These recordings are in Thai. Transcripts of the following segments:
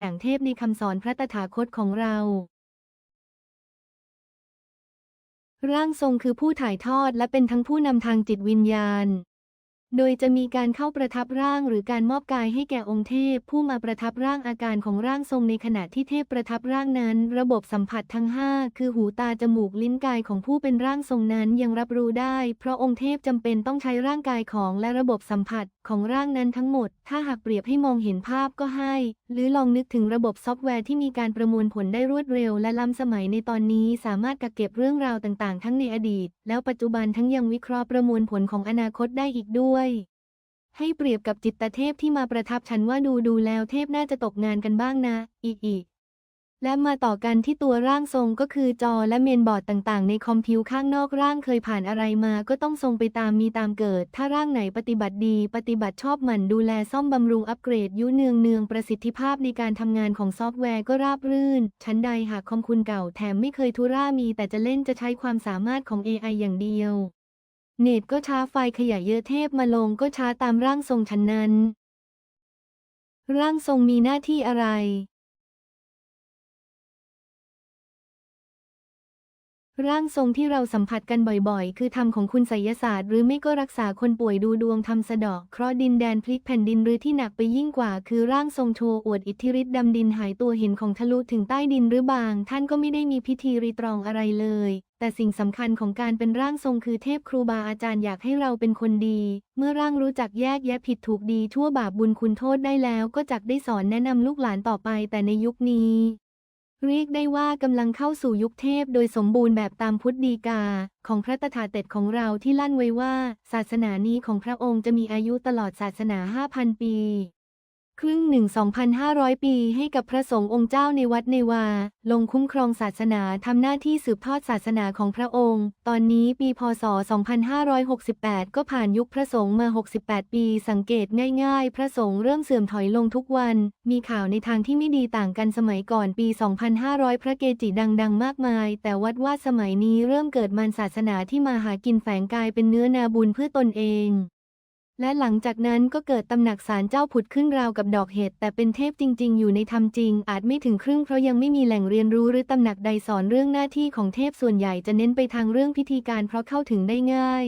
อย่งเทพในคำสอนพระตถาคตของเรา ร่างทรงคือผู้ถ่ายทอดและเป็นทั้งผู้นำทางจิตวิญญาณ โดยจะมีการเข้าประทับร่างหรือการมอบกายให้แก่องค์เทพ ผู้มาประทับร่างอาการของร่างทรงในขณะที่เทพประทับร่างนั้น ระบบสัมผัสทั้ง 5 คือหูตาจมูกลิ้นกายของผู้เป็นร่างทรงนั้นยังรับรู้ได้ เพราะองค์เทพจำเป็นต้องใช้ร่างกายของและระบบสัมผัส ของร่างนั้นทั้งหมด ถ้าหากเปรียบให้มองเห็นภาพก็ให้ หรือลองนึกถึงระบบซอฟต์แวร์ที่มีการประมวลผลได้รวดเร็ว และล้ำสมัยในตอนนี้สามารถกักเก็บเรื่องราวต่างๆ ทั้งในอดีต แล้วปัจจุบันทั้งยังวิเคราะห์ประมวลผลของอนาคตได้อีกด้วยให้เปรียบกับจิตตเทพที่มาประทับฉันว่าดูดูแล้วเทพน่าจะตกงานกันบ้างนะ อีอีก และมาต่อกันที่ตัวร่างทรงก็คือจอและเมนบอร์ดต่างๆ ในคอมพิวข้างนอกร่างเคยผ่านอะไรมาก็ต้องทรงไปตามมีตามเกิด ถ้าร่างไหนปฏิบัติดี ปฏิบัติชอบหมั่นดูแลซ่อมบำรุงอัปเกรดยุเนืองเนืองประสิทธิภาพในการทำงานของซอฟต์แวร์ก็ราบรื่น ชั้นใดหากคอมคุณเก่าแถมไม่เคยทุร่ามี แต่จะเล่นจะใช้ความสามารถของ AI อย่างเดียว เน็ตก็ช้าไฟขยายเยอะเทพมาลงก็ช้าตามร่างทรงฉันนั้น ร่างทรงมีหน้าที่อะไร ร่างทรงที่เราสัมผัสกันบ่อยๆ คือธรรมของคุณไสยศาสตร์ หรือไม่ก็รักษาคนป่วยดูดวงทำสะดาะเคราะห์ดินแดนพลิกแผ่นดินหรือที่หนักไปยิ่งกว่า คือร่างทรงโชว์อวดอิทธิฤทธิ์ดำดินหายตัวเห็นของทะลุถึงใต้ดินหรือบาง ท่านก็ไม่ได้มีพิธีรีตรองอะไรเลย แต่สิ่งสำคัญของการเป็นร่างทรงคือเทพครูบาอาจารย์อยากให้เราเป็นคนดี เมื่อร่างรู้จักแยกแยะผิดถูกดีชั่วบาปบุญคุณโทษได้แล้ว ก็จักได้สอนแนะนำลูกหลานต่อไป แต่ในยุคนี้ เรียกได้ว่ากำลังเข้าสู่ยุคเทพโดยสมบูรณ์แบบตามพุทธดีกา ของพระตถาเตดของเราที่ลั่นไว้ว่า ศาสนานี้ของพระองค์จะมีอายุตลอดศาสนา 5,000 ปี ครึ่งหนึ่ง2,500 ปีให้กับพระสงฆ์องค์เจ้าในวัดในวา ลงคุ้มครองศาสนาทำหน้าที่สืบทอดศาสนาของพระองค์ ตอนนี้ปีพศ 2568 ก็ผ่านยุคพระสงฆ์มา 68 ปี สังเกตง่ายๆ พระสงฆ์เริ่มเสื่อมถอยลงทุกวัน มีข่าวในทางที่ไม่ดีต่างกันสมัยก่อนปี 2500 พระเกจิดังๆ มากมาย แต่วัดว่าสมัยนี้เริ่มเกิดมันศาสนาที่มาหากินแฝงกายเป็นเนื้อนาบุญเพื่อตนเอง และหลังจากนั้นก็เกิดตำหนักสารเจ้าผุดขึ้นราวกับดอกเห็ดแต่เป็นเทพจริง ๆ อยู่ในธรรมจริง อาจไม่ถึงครึ่งเพราะยังไม่มีแหล่งเรียนรู้หรือตำหนักใดสอนเรื่องหน้าที่ของเทพส่วนใหญ่จะเน้นไปทางเรื่องพิธีการเพราะเข้าถึงได้ง่าย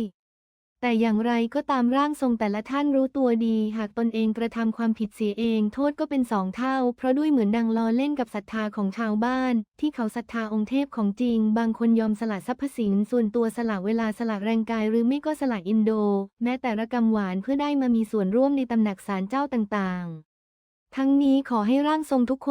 แต่อย่างไรก็ตามร่างทรงแต่ละท่านรู้ตัวดี หากตนเองกระทำความผิดเสียเอง โทษก็เป็นสองเท่า เพราะด้วยเหมือนดังล้อเล่นกับศรัทธาของชาวบ้าน ที่เขาศรัทธาองค์เทพของจริง บางคนยอมสละทรัพย์สิน ส่วนตัวสละเวลาสละแรงกายหรือไม่ก็สละอินโด แม้แต่ระกำหวานเพื่อได้มามีส่วนร่วมในตำหนักศาลเจ้าต่างๆ ทั้งนี้ขอให้ร่างทรงทุกคน